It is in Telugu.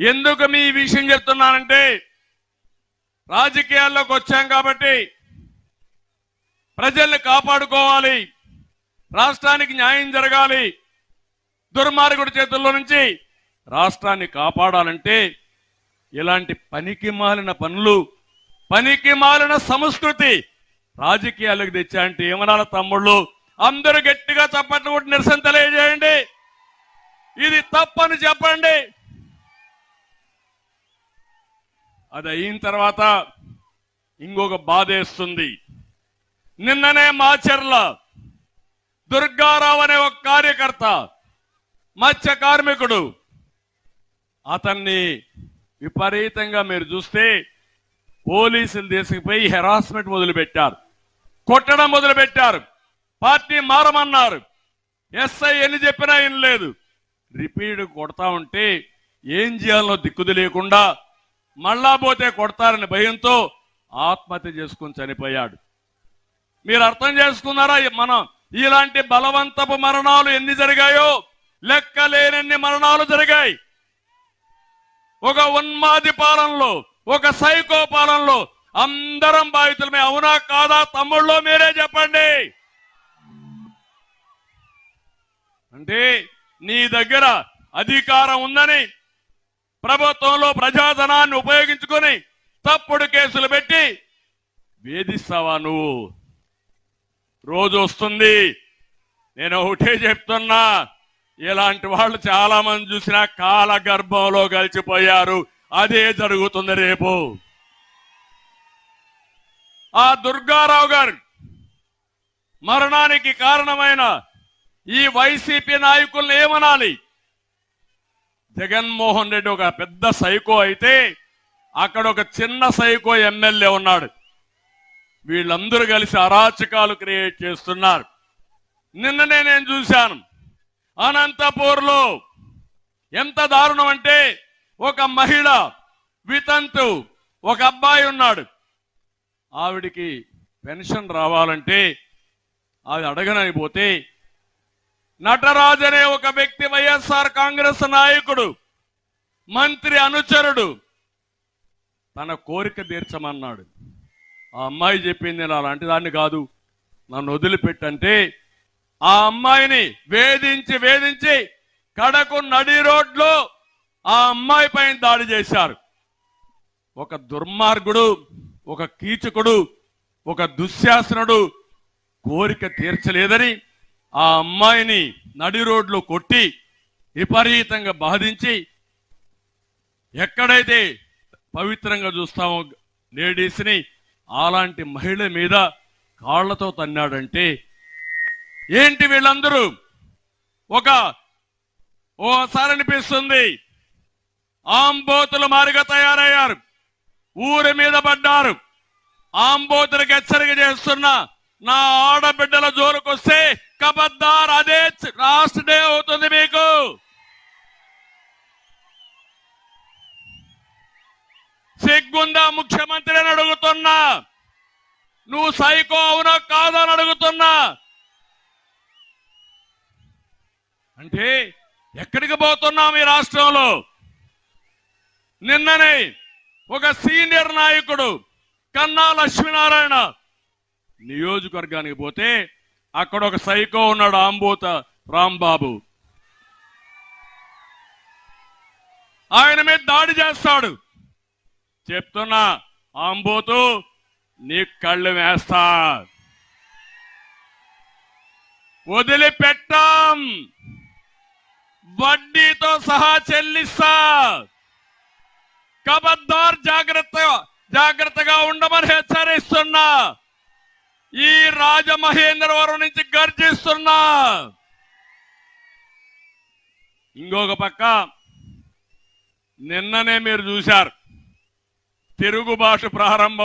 ఎందుకు మీ విషయం చెప్తున్నానంటే రాజకీయాల్లోకి వచ్చాం కాబట్టి ప్రజల్ని కాపాడుకోవాలి. రాష్ట్రానికి న్యాయం జరగాలి. దుర్మార్గుడి చేతుల్లో నుంచి రాష్ట్రాన్ని కాపాడాలంటే ఇలాంటి పనికి మాలిన పనులు పనికి మాలిన సంస్కృతి రాజకీయాలకు తెచ్చా అంటే ఏమనాల తమ్ముళ్ళు? అందరూ గట్టిగా చప్పట్లు కొట్టి నిరసన తెలియజేయండి. ఇది తప్పని చెప్పండి. అది అయిన తర్వాత ఇంకొక బాధేస్తుంది. నిన్ననే మాచర్ల దుర్గారావు అనే ఒక కార్యకర్త మత్స్య కార్మికుడు అతన్ని విపరీతంగా మీరు చూస్తే పోలీసులు తీసుకుపోయి హెరాస్మెంట్ మొదలుపెట్టారు. కొట్టడం మొదలుపెట్టారు. పార్టీ మారమన్నారు. ఎస్ఐ ఎన్ని చెప్పినా ఏం లేదు రిపీట్ కొడతా ఉంటే ఏం చేయాలనో దిక్కు తెలియకుండా మళ్ళా పోతే కొడతారని భయంతో ఆత్మహత్య చేసుకుని చనిపోయాడు. మీరు అర్థం చేసుకున్నారా? మనం ఇలాంటి బలవంతపు మరణాలు ఎన్ని జరిగాయో? లెక్కలేనన్ని మరణాలు జరిగాయి. ఒక ఉన్మాది పాలనలో ఒక సైకో పాలనలో అందరం బాధితులమే. అవునా కాదా? తమ్ముళ్ళో మీరే చెప్పండి. అంటే నీ దగ్గర అధికారం ఉందని ప్రభుత్వంలో ప్రజాధనాన్ని ఉపయోగించుకొని తప్పుడు కేసులు పెట్టి వేధిస్తావా నువ్వు? రోజు వస్తుంది. నేను ఒకటే చెప్తున్నా. ఇలాంటి వాళ్ళు చాలా మంది చూసిన కాల గర్భంలో కలిసిపోయారు. అదే జరుగుతుంది రేపు. ఆ దుర్గారావు గారు మరణానికి కారణమైన ఈ వైసీపీ నాయకులను ఏమనాలి? జగన్మోహన్ రెడ్డి ఒక పెద్ద సైకో అయితే అక్కడ ఒక చిన్న సైకో ఎమ్మెల్యే ఉన్నాడు. వీళ్ళందరూ కలిసి అరాచకాలు క్రియేట్ చేస్తున్నారు. నిన్ననే నేను చూశాను. అనంతపూర్లో ఎంత దారుణం అంటే ఒక మహిళ వితంతు ఒక అబ్బాయి ఉన్నాడు. ఆవిడికి పెన్షన్ రావాలంటే అది అడగనని పోతే నటరాజ్ అనే ఒక వ్యక్తి వైఎస్ఆర్ కాంగ్రెస్ నాయకుడు మంత్రి అనుచరుడు. తన కోరిక తీర్చమన్నాడు. ఆ అమ్మాయి చెప్పింది నేను అలాంటి దాన్ని కాదు. నన్ను వదిలిపెట్టంటే ఆ అమ్మాయిని వేధించి వేధించి కడకు నడి రోడ్లో ఆ అమ్మాయి పైన దాడి చేశారు. ఒక దుర్మార్గుడు ఒక కీచకుడు ఒక దుశ్శాసనుడు కోరిక తీర్చలేదని ఆ అమ్మాయిని నడి రోడ్లో కొట్టి విపరీతంగా బాధించి ఎక్కడైతే పవిత్రంగా చూస్తామో లేడీస్ని అలాంటి మహిళ మీద కాళ్ళతో తన్నాడంటే ఏంటి వీళ్ళందరూ? ఒక ఓసారి అనిపిస్తుంది. ఆంబోతులు మారిగా తయారయ్యారు. ఊరి మీద పడ్డారు. ఆంబోతులకు హెచ్చరిక చేస్తున్న నా ఆడబిడ్డల జోరుకొస్తే కబద్దార్ అదే లాస్ట్ డే అవుతుంది మీకు. సిగ్గుందా ముఖ్యమంత్రిని అడుగుతున్నా? నువ్వు సైకో అవునా కాదని అడుగుతున్నా? అంటే ఎక్కడికి పోతున్నాం ఈ రాష్ట్రంలో? నిన్ననే ఒక సీనియర్ నాయకుడు కన్నా లక్ష్మీనారాయణ నియోజకవర్గానికి పోతే అక్కడ ఒక సైకో ఉన్నాడు ఆంబోత రాంబాబు. ఆయన మీద దాడి చేస్తాడు. చెప్తున్నా ఆంబోతు నీ కళ్ళు వేస్తా. వదిలిపెట్టాం. వడ్డీతో సహా చెల్లిస్తా. కబద్దార్ జాగ్రత్త జాగ్రత్తగా ఉండమని హెచ్చరిస్తున్నా. ఈ రాజమహేంద్రవరం నుంచి గర్జిస్తున్నా. ఇంకొక పక్క నిన్ననే మీరు చూశారు. తెలుగు భాష ప్రారంభం